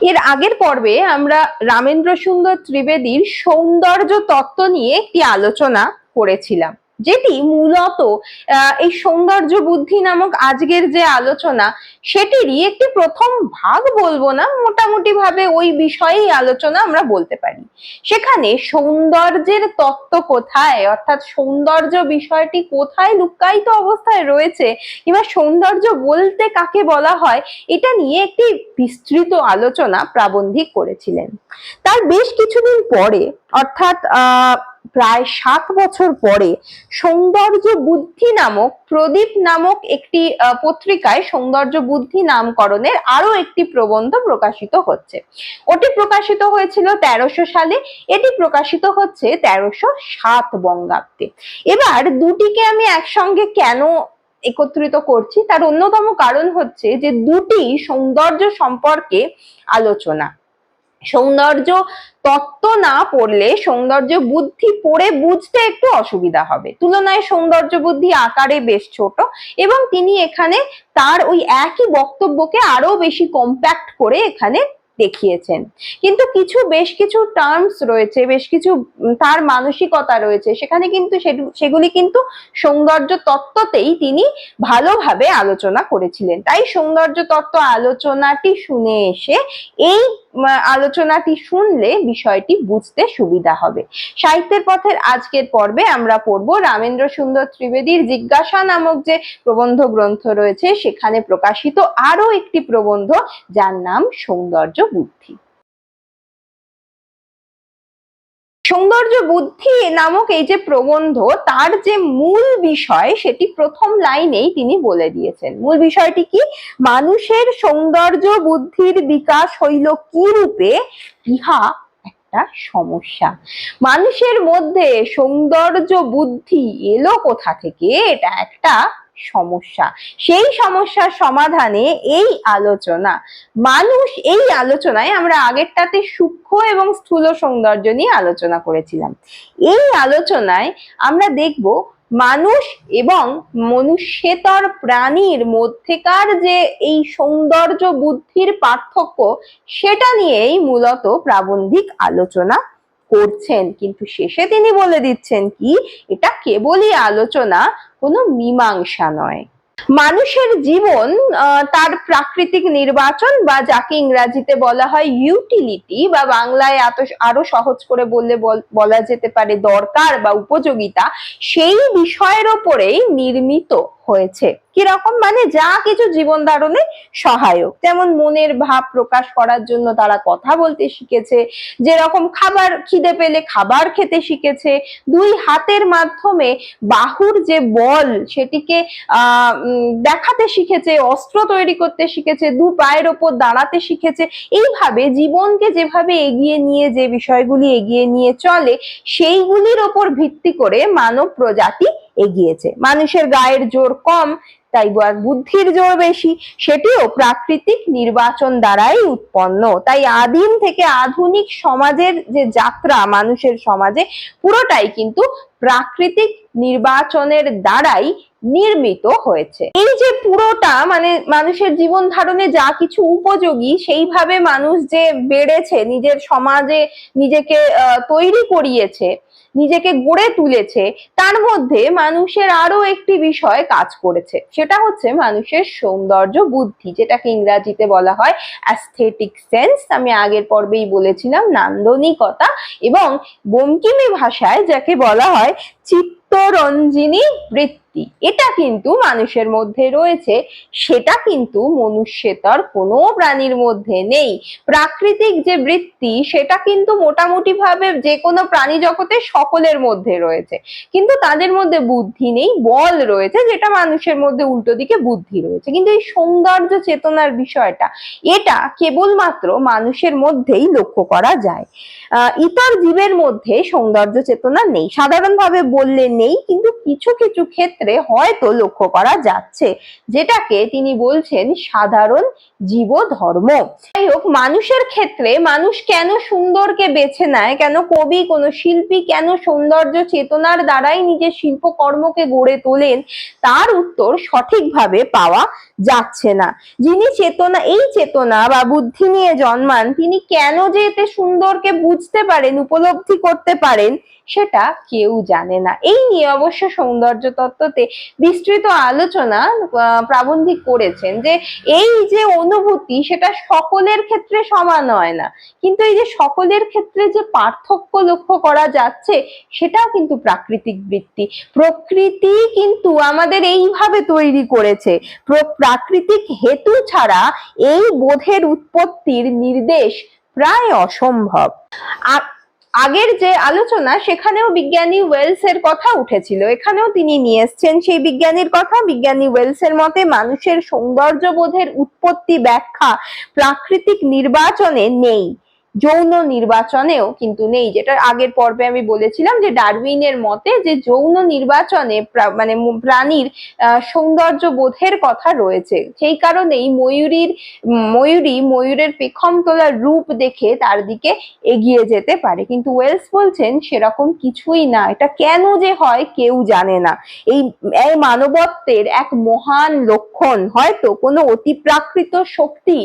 এর আগের পর্বে আমরা রামেন্দ্র সুন্দর ত্রিবেদীর সৌন্দর্য তত্ত্ব নিয়ে একটি আলোচনা করেছিলাম। যেটি মূলত এই সৌন্দর্য বুদ্ধি নামক আজকের যে আলোচনা, সেটিরই একটি প্রথম ভাগ বলব না মোটামুটি ভাবে ওই বিষয়েই আলোচনা আমরা বলতে পারি। সেখানে সৌন্দর্যের তত্ত্ব কোথায়, অর্থাৎ সৌন্দর্য বিষয়টি কোথায় লুক্কায়িত অবস্থায় রয়েছে, কিংবা সৌন্দর্য বলতে কাকে বলা হয়, এটা নিয়ে একটি বিস্তৃত আলোচনা প্রাবন্ধিক করেছিলেন। তার বেশ কিছুদিন পরে, অর্থাৎ, আহ প্রায় সাত বছর পরে সৌন্দর্য বুদ্ধি নামক প্রদীপ নামক একটি পত্রিকায় সৌন্দর্য বুদ্ধি নামকরণের আরও একটি প্রবন্ধ প্রকাশিত হচ্ছে। ওটি প্রকাশিত হয়েছিল তেরোশো সালে, এটি প্রকাশিত হচ্ছে তেরোশো সাত বঙ্গাব্দে। এবার দুটিকে আমি একসঙ্গে কেন একত্রিত করছি? তার অন্যতম কারণ হচ্ছে যে দুটি সৌন্দর্য সম্পর্কে আলোচনা। সৌন্দর্য তত্ত্ব না পড়লে সৌন্দর্য বুদ্ধি পড়ে বুঝতে একটু অসুবিধা হবে। তুলনায় সৌন্দর্য বুদ্ধি আকারে বেশ ছোট এবং তিনি এখানে তার ওই একই বক্তব্যকে আরও বেশি কম্প্যাক্ট করে এখানে দেখিয়েছেন। কিন্তু কিছু, বেশ কিছু টার্মস রয়েছে, বেশ কিছু তার মানসিকতা রয়েছে, সেখানে কিন্তু সেগুলি কিন্তু সৌন্দর্য তত্ত্বতেই তিনি ভালোভাবে আলোচনা করেছিলেন। তাই সৌন্দর্য তত্ত্ব আলোচনাটি শুনে এসে এই আলোচনাটি শুনলে বিষয়টি বুঝতে সুবিধা হবে। সাহিত্যের পথের আজকের পর্বে আমরা পড়ব রামেন্দ্র সুন্দর ত্রিবেদীর জিজ্ঞাসা নামক যে প্রবন্ধ গ্রন্থ রয়েছে, সেখানে প্রকাশিত আরও একটি প্রবন্ধ যার নাম সৌন্দর্য বুদ্ধি। সৌন্দর্য বুদ্ধি নামক এই যে প্রবন্ধ, তার যে মূল বিষয় সেটি প্রথম লাইনেই তিনি বলে দিয়েছেন। মূল বিষয়টি কি? মানুষের সৌন্দর্য বুদ্ধির বিকাশ হইল কি রূপে? ইহা একটা সমস্যা। মানুষের মধ্যে সৌন্দর্য বুদ্ধি এলো কোথা থেকে? এটা একটা সমস্যা। সেই সমস্যার সমাধানে এই আলোচনা। মানুষ এই আলোচনায় আমরা আগেরটাতে সূক্ষ্ম এবং স্থূল সৌন্দর্য নিয়ে আলোচনা করেছিলাম। এই আলোচনায় আমরা দেখব মানুষ এবং মনুষ্যেতর প্রাণীর মধ্যেকার যে এই সৌন্দর্য বুদ্ধির পার্থক্য, সেটা নিয়েই মূলত প্রাবন্ধিক আলোচনা করছেন, কিন্তু শেষে তিনি বলে দিচ্ছেন কি, এটা কেবলই আলোচনা, কোনো মীমাংসা নয়। মানুষের জীবন তার প্রাকৃতিক নির্বাচন বা যাকে ইংরাজিতে বলা হয় ইউটিলিটি বা বাংলায় এত আরও সহজ করে বললে বল- বলা যেতে পারে দরকার বা উপযোগিতা, সেই বিষয়ের ওপরেই নির্মিত। হয়েছে। কীরকম? মানে যা কিছু জীবন ধারণে সহায়ক। যেমন মনের ভাব প্রকাশ করার জন্য তারা কথা বলতে শিখেছে। যেরকম খাবার খিদে পেলে খাবার খেতে শিখেছে। দুই হাতের মাধ্যমে বাহুর যে বল, সেটিকে দেখাতে শিখেছে, অস্ত্র তৈরি করতে শিখেছে, দু পায়ের ওপর দাঁড়াতে শিখেছে। এইভাবে জীবনকে যেভাবে এগিয়ে নিয়ে যে বিষয়গুলি এগিয়ে নিয়ে চলে, সেইগুলির ওপর ভিত্তি করে মানব প্রজাতি এগিয়েছে। মানুষের গায়ের জোর কম, তাই বুদ্ধির জোর বেশি, সেটিও প্রাকৃতিক নির্বাচন দ্বারাই উৎপন্ন। তাই আদিম থেকে আধুনিক সমাজের যে যাত্রা মানুষের সমাজে, পুরোটাই কিন্তু প্রাকৃতিক নির্বাচনের দ্বারাই নির্মিত হয়েছে। এই যে পুরোটা মানে মানুষের জীবন ধারণে যা কিছু উপযোগী, সেইভাবে মানুষ যে বেড়েছে, নিজের সমাজে নিজেকে তৈরি করিয়েছে, নিজেকে গড়ে তুলেছে, তার মধ্যে মানুষের আরও একটি বিষয় কাজ করেছে। সেটা হচ্ছে মানুষের সৌন্দর্য বুদ্ধি, যেটাকে ইংরাজিতে বলা হয় অ্যাস্থেটিক সেন্স আমি আগের পর্বেই বলেছিলাম, নান্দনিকতা এবং বঙ্কিমী ভাষায় যাকে বলা হয় চিত্তরঞ্জিনী বৃত্তি। এটা কিন্তু মানুষের মধ্যে রয়েছে, সেটা কিন্তু মনুষ্যেতর কোনো প্রাণীর মধ্যে নেই। প্রাকৃতিক যে বৃত্তি, সেটা কিন্তু মোটামুটি ভাবে যে কোনো প্রাণী জগতে সকলের মধ্যে রয়েছে। কিন্তু তাদের মধ্যে বুদ্ধি নেই, বল রয়েছে, যেটা মানুষের মধ্যে উল্টো দিকে বুদ্ধি রয়েছে। কিন্তু এই সৌন্দর্য চেতনার বিষয়টা, এটা কেবলমাত্র মানুষের মধ্যেই লক্ষ্য করা যায়। ইতর জীবের মধ্যে সৌন্দর্য চেতনা নেই। সাধারণভাবে বললে নেই, কিন্তু কিছু কিছু ক্ষেত্রে ক্ষেত্রে হয়তো লক্ষ্য করা যাচ্ছে, যেটাকে তিনি বলছেন সাধারণ জীব ধর্ম যাই হোক, মানুষের ক্ষেত্রে মানুষ কেন সুন্দরকে বেছে নেয়, কেন কবি, কোন শিল্পী কেন সৌন্দর্য চেতনার দ্বারাই নিজের শিল্পকর্মকে গড়ে তোলেন, তার উত্তর সঠিকভাবে পাওয়া যাচ্ছে না। যিনি চেতনা, এই চেতনা বা বুদ্ধি নিয়ে জন্মান, তিনি কেন যে এতে সুন্দরকে বুঝতে পারেন, উপলব্ধি করতে পারেন সেটা কেউ জানে না। এই নিয়ে অবশ্য সৌন্দর্য তত্ত্বতে বিস্তৃত আলোচনা প্রাবন্ধিক করেছেন যে এই যে অনুভূতি সেটা সকলের ক্ষেত্রে সমান হয় না। কিন্তু এই যে সকলের ক্ষেত্রে যে পার্থক্য লক্ষ্য করা যাচ্ছে, সেটাও কিন্তু প্রাকৃতিক বৃত্তি। প্রকৃতি কিন্তু আমাদের এইভাবে তৈরি করেছে। প্র- প্রাকৃতিক হেতু ছাড়া এই বোধের উৎপত্তির নির্দেশ প্রায় অসম্ভব। আগের যে আলোচনা, সেখানেও বিজ্ঞানী ওয়েলস এর কথা উঠেছিল। এখানেও তিনি নিয়ে এসছেন সেই বিজ্ঞানীর কথা। বিজ্ঞানী ওয়েলস এর মতে, মানুষের সৌন্দর্য বোধের উৎপত্তি ব্যাখ্যা প্রাকৃতিক নির্বাচনে নেই। যৌন নির্বাচনেও কিন্তু নেই, যেটা আগের পর্বে আমি বলেছিলাম যে ডারউইনের মতে যে যৌন নির্বাচনে মানে প্রাণীর সৌন্দর্য বোধের কথা রয়েছে। সেই কারণেই ময়ূরীর, ময়ূরী ময়ূরের পেখম তোলার রূপ দেখে তার দিকে এগিয়ে যেতে পারে। কিন্তু ওয়েলস বলছেন সেরকম কিছুই না। এটা কেন যে হয় কেউ জানে না। এই এই মানবত্বের এক মহান লক্ষণ হয়তো কোনো অতিপ্রাকৃত শক্তি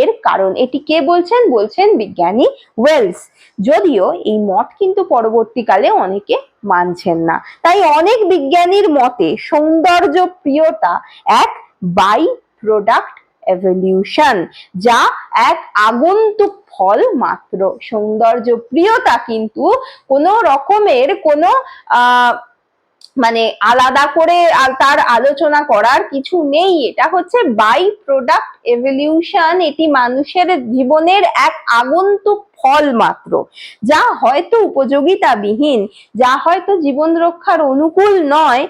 এর কারণ। এটি কে বলছেন? বলছেন বিজ্ঞানী ওয়েলস যদিও এই মত কিন্তু পরবর্তীকালে অনেকে মানছেন না। তাই অনেক বিজ্ঞানীর মতে সৌন্দর্য প্রিয়তা এক বাই প্রোডাক্ট এভলিউশন যা এক আগন্তুক ফল মাত্র। সৌন্দর্য প্রিয়তা কিন্তু কোনো রকমের কোনো, আহ মানে আলাদা করে তার আলোচনা করার কিছু নেই। এটা হচ্ছে বাই প্রোডাক্ট এভলিউশন এটি মানুষের জীবনের এক আগন্তুক ফল মাত্র। যা হয়তো উপযোগিতাবিহীন, যা হয়তো জীবন রক্ষার অনুকূল নয়।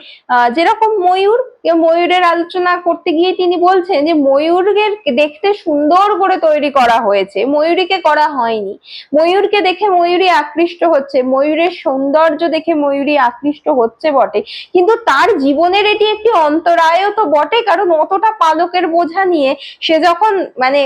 যেরকম ময়ূর ময়ূরের আলোচনা করতে গিয়ে তিনি বলছেন যে ময়ূরের দেখতে সুন্দর করে তৈরি করা হয়েছে। ময়ূরীকে করা হয়নি। ময়ূরকে দেখে ময়ূরী আকৃষ্ট হচ্ছে। ময়ূরের সৌন্দর্য দেখে ময়ূরী আকৃষ্ট হচ্ছে বটে। কিন্তু তার জীবনের এটি একটি অন্তরায়ও তো বটে, কারণ অতটা পালকের বোঝা নিয়ে সে যখন মানে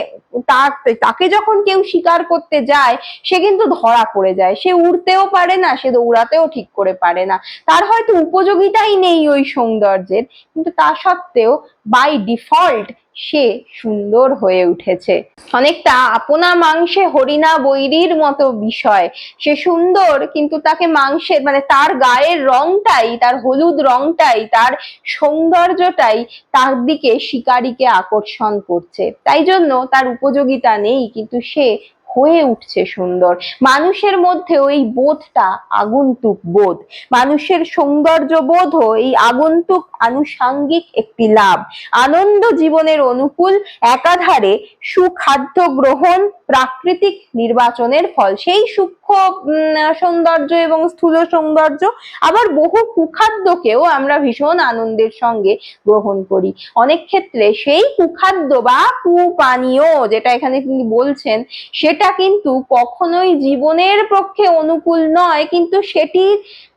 তাকে যখন কেউ শিকার করতে যায়, সে কিন্তু ধরা পড়ে যায়। সে উড়তেও পারে না, সে দৌড়াতেও ঠিক করে পারে না। তার হয়তো উপযোগিতাই নেই ওই সৌন্দর্যের। কিন্তু তা সত্ত্বেও বাই ডিফল্ট সে সুন্দর হয়ে উঠেছে। অনেকটা আপনা মাংসে হরিণা বৈরীর মতো বিষয়। সে সুন্দর কিন্তু তাকে মাংসের মানে তার গায়ের রংটাই, তার হলুদ রংটাই, তার সৌন্দর্যটাই তার দিকে শিকারীকে আকর্ষণ করছে। তাই জন্য তার উপযোগিতা নেই, কিন্তু সে হয়ে উঠছে সুন্দর। মানুষের মধ্যে ওই বোধটা আগন্তুক বোধ। মানুষের সৌন্দর্য বোধও এই আগন্তুক আনুষাঙ্গিক একটি লাভ। আনন্দ জীবনের অনুকূল একাধারে সুখাদ্য গ্রহণ প্রাকৃতিক নির্বাচনের ফল। সেই সূক্ষ্ম সৌন্দর্য এবং স্থূল সৌন্দর্য, আবার বহু কুখাদ্যকেও আমরা ভীষণ আনন্দের সঙ্গে গ্রহণ করি। অনেক ক্ষেত্রে সেই কুখাদ্য বা কুপানীয় যেটা এখানে তিনি বলছেন, সেটা কিন্তু কখনোই জীবনের পক্ষে অনুকূল নয়, কিন্তু সেটি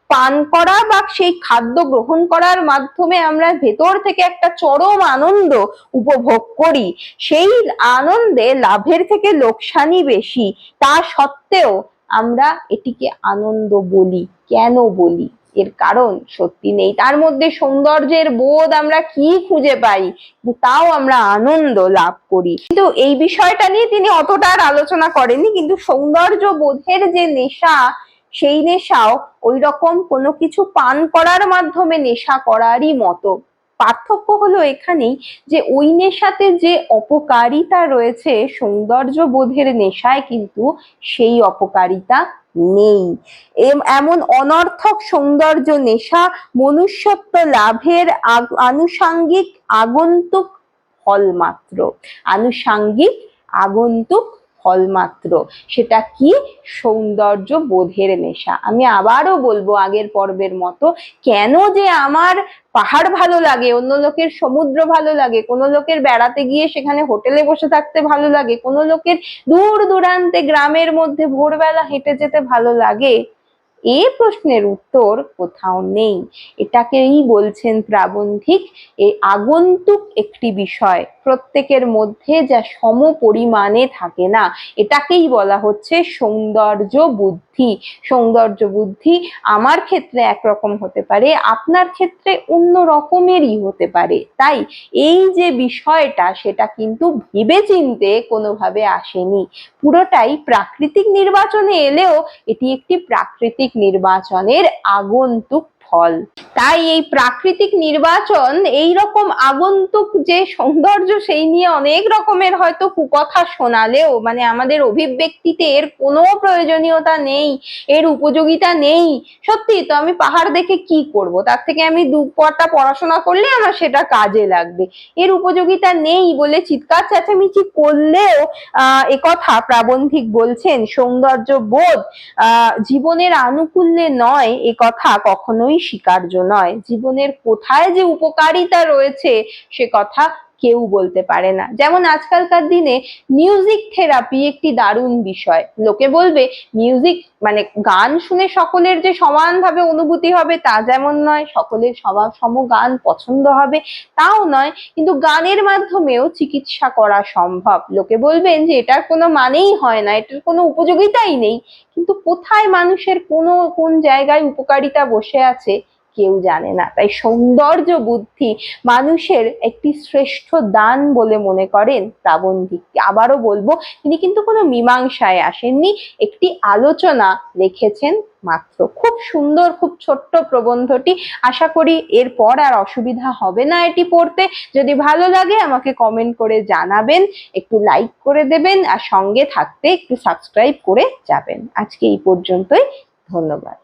পান করা বা সেই খাদ্য গ্রহণ করার মাধ্যমে আমরা ভেতর থেকে একটা চরম আনন্দ উপভোগ করি। সেই আনন্দে লাভের থেকে লোকসানই বেশি। তা সত্ত্বেও আমরা এটিকে আনন্দ বলি, কেন বলি? এর কারণ সত্যি নেই। তার মধ্যে সৌন্দর্যের বোধ আমরা কি খুঁজে পাই? তাও আমরা আনন্দ লাভ করি। কিন্তু এই বিষয়টা নিয়ে তিনি অতটা আর আলোচনা করেননি, কিন্তু সৌন্দর্য বোধের যে নেশা, সেই নেশাও ওই রকম কোনো কিছু পান করার মাধ্যমে নেশা করারই মতো। পার্থক্য হলো এখানেই যে ওই নেশাতে যে অপকারিতা রয়েছে সৌন্দর্য বোধের নেশায় কিন্তু সেই অপকারিতা নেই। এম- এমন অনর্থক সৌন্দর্য, নেশা, মনুষ্যত্ব লাভের আনুষাঙ্গিক আগন্তুক ফল মাত্র। আনুষাঙ্গিক আগন্তুক ফল মাত্র সেটা কি? সৌন্দর্য বোধের নেশা। আমি আবারও বলব আগের পর্বের মতো, কেন যে আমার পাহাড় ভালো লাগে, অন্য লোকের সমুদ্র ভালো লাগে, কোনো লোকের বেড়াতে গিয়ে সেখানে হোটেলে বসে থাকতে ভালো লাগে, কোনো লোকের দূর দূরান্তে গ্রামের মধ্যে ভোরবেলা হেঁটে যেতে ভালো লাগে এ প্রশ্নের উত্তর কোথাও নেই। এটাকেই বলছেন প্রাবন্ধিক। এ আগন্তুক একটি বিষয়, প্রত্যেকের মধ্যে যা সম পরিমাণে থাকে না। এটাকেই বলা হচ্ছে সৌন্দর্য বুদ্ধি। সৌন্দর্য বুদ্ধি আমার ক্ষেত্রে একরকম হতে পারে, আপনার ক্ষেত্রে অন্য রকমেরই হতে পারে। তাই এই যে বিষয়টা, সেটা কিন্তু ভেবে চিনতে কোনোভাবে আসেনি। পুরোটাই প্রাকৃতিক নির্বাচনে এলেও এটি একটি প্রাকৃতিক নির্বাচনের আগন্তুক ফল। তাই এই প্রাকৃতিক নির্বাচন এই রকম আগন্তুক যে সৌন্দর্য, সেই নিয়ে অনেক রকমের হয়তো কুকথা শোনালেও মানে আমাদের অভিব্যক্তিতে এর কোনো প্রয়োজনীয়তা নেই, এর উপযোগিতা নেই। সত্যি, তো আমি পাহাড় দেখে কি করব? তার থেকে আমি দু পটা পড়াশোনা করলে আমার সেটা কাজে লাগবে। এর উপযোগিতা নেই বলে চিৎকার চেঁচামেচি করলেও আহ একথা প্রাবন্ধিক বলছেন, সৌন্দর্য বোধ আহ জীবনের আনুকূল্যে নয় এ কথা কখনোই স্বীকার্য নয়। জীবনের কোথায় যে উপকারিতা রয়েছে সে কথা কেউ বলতে পারে না। যেমন আজকালকার দিনে মিউজিক থেরাপি একটি দারুণ বিষয়। লোকে বলবে মিউজিক মানে গান শুনে সকলের যে সমানভাবে অনুভূতি হবে তা যেমন নয়, সকলের সবার সম গান পছন্দ হবে তাও নয়, কিন্তু গানের মাধ্যমেও চিকিৎসা করা সম্ভব। লোকে বলবেন যে, এটার কোনো মানেই হয় না, এটার কোনো উপযোগিতাই নেই। কিন্তু কোথায় মানুষের কোনো, কোন জায়গায় উপকারিতা বসে আছে কেউ জানে না। তাই সৌন্দর্য বুদ্ধি মানুষের একটি শ্রেষ্ঠ দান বলে মনে করেন প্রাবন্ধিক আবারও বলব, তিনি কিন্তু কোনো মীমাংসায় আসেননি, একটি আলোচনা লিখেছেন মাত্র। খুব সুন্দর, খুব ছোট্ট প্রবন্ধটি। আশা করি এরপর আর অসুবিধা হবে না এটি পড়তে। যদি ভালো লাগে আমাকে কমেন্ট করে জানাবেন, একটু লাইক করে দেবেন, আর সঙ্গে থাকতে একটু সাবস্ক্রাইব করে যাবেন। আজকে এই পর্যন্তই, ধন্যবাদ।